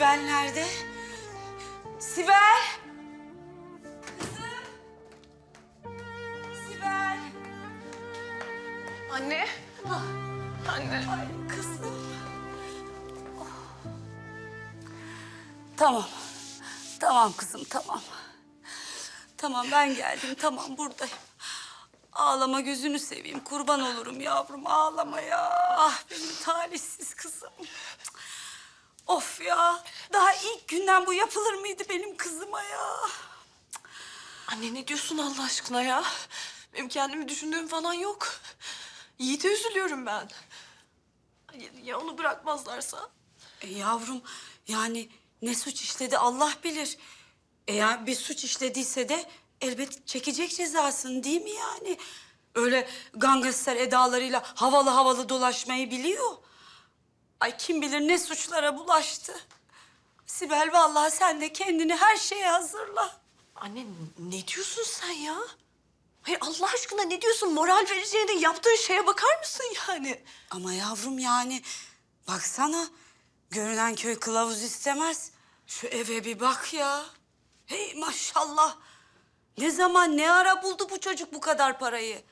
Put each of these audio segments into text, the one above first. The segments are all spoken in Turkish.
Sibel nerede? Sibel! Kızım! Sibel! Anne. Anne. Ay kızım. Oh. Tamam. Tamam kızım tamam. Tamam ben geldim tamam buradayım. Ağlama gözünü seveyim kurban olurum yavrum ağlama ya. Ah benim talihsiz kızım. Of ya daha ilk günden bu yapılır mıydı benim kızıma ya? Anne ne diyorsun Allah aşkına ya? Benim kendimi düşündüğüm falan yok. Yiğit'e üzülüyorum ben. Ya, ya onu bırakmazlarsa? E yavrum yani ne suç işledi Allah bilir. Eğer bir suç işlediyse de elbet çekecek cezasını değil mi yani? Öyle gangster edalarıyla havalı havalı dolaşmayı biliyor. Ay kim bilir ne suçlara bulaştı. Sibel vallahi sen de kendini her şeye hazırla. Anne ne diyorsun sen ya? Hayır Allah aşkına ne diyorsun? Moral vereceğine yaptığın şeye bakar mısın yani? Ama yavrum yani baksana görünen köy kılavuz istemez. Şu eve bir bak ya. Hey maşallah. Ne zaman ne ara buldu bu çocuk bu kadar parayı?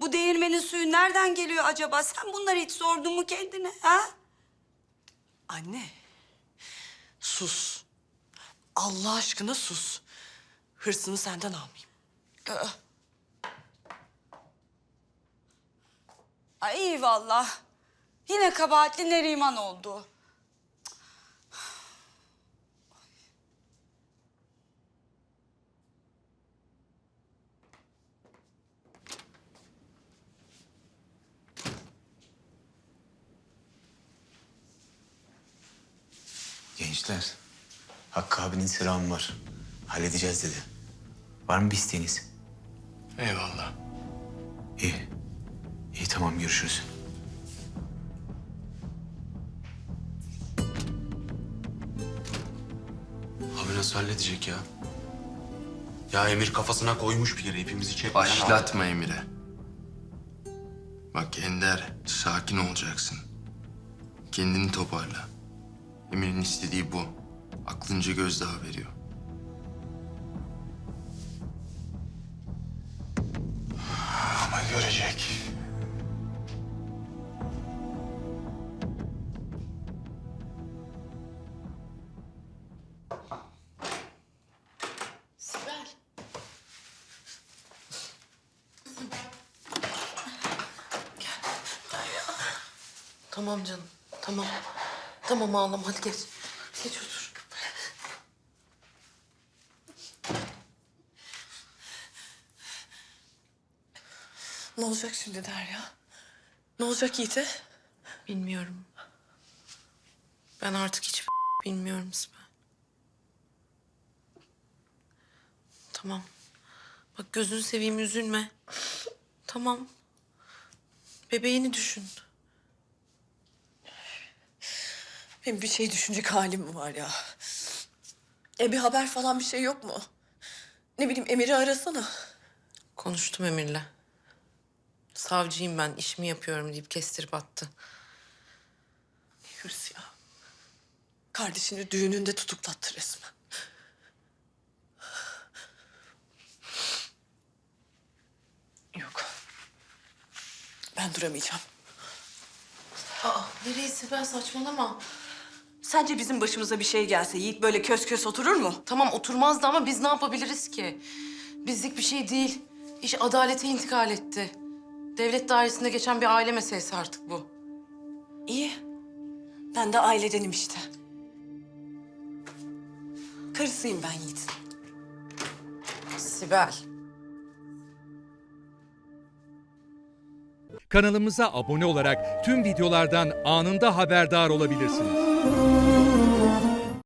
Bu değirmenin suyu nereden geliyor acaba? Sen bunları hiç sordun mu kendine ha? Anne. Sus. Allah aşkına sus. Hırsını senden almayayım. Ay iyi vallahi. Yine kabahatli Neriman oldu. Gençler, Hakkı abinin selamı var. Halledeceğiz dedi. Var mı bir isteğiniz? Eyvallah. İyi. İyi tamam görüşürüz. Abi nasıl halledecek ya? Ya Emir kafasına koymuş bir kere hepimizi çekmeden Başlatma Emir'e. Bak Ender, sakin olacaksın. Kendini toparla. Emir'in istediği bu. Aklınca gözdağı veriyor. Ama görecek. Sibel. Tamam canım, tamam. Tamam ağlama, hadi geç. Geç otur. Ne olacak şimdi Derya? Ne olacak Yiğit'e? Bilmiyorum. Ben artık hiç bilmiyorum Sibel. Tamam. Bak gözünü seveyim üzülme. Tamam. Bebeğini düşün. Benim bir şey düşünecek halim mi var ya? E bir haber falan bir şey yok mu? Ne bileyim Emir'i arasana. Konuştum Emir'le. Savcıyım ben, işimi yapıyorum deyip kestirip attı. Hırs ya. Kardeşini düğününde tutuklattı resmen. Yok. Ben duramayacağım. Aa, nereye Sibel saçmalama. Sence bizim başımıza bir şey gelse Yiğit böyle kös kös oturur mu? Tamam oturmazdı ama biz ne yapabiliriz ki? Bizlik bir şey değil. İş adalete intikal etti. Devlet dairesinde geçen bir aile meselesi artık bu. İyi. Ben de ailedenim işte. Karısıyım ben Yiğit'in. Sibel. Kanalımıza abone olarak tüm videolardan anında haberdar olabilirsiniz.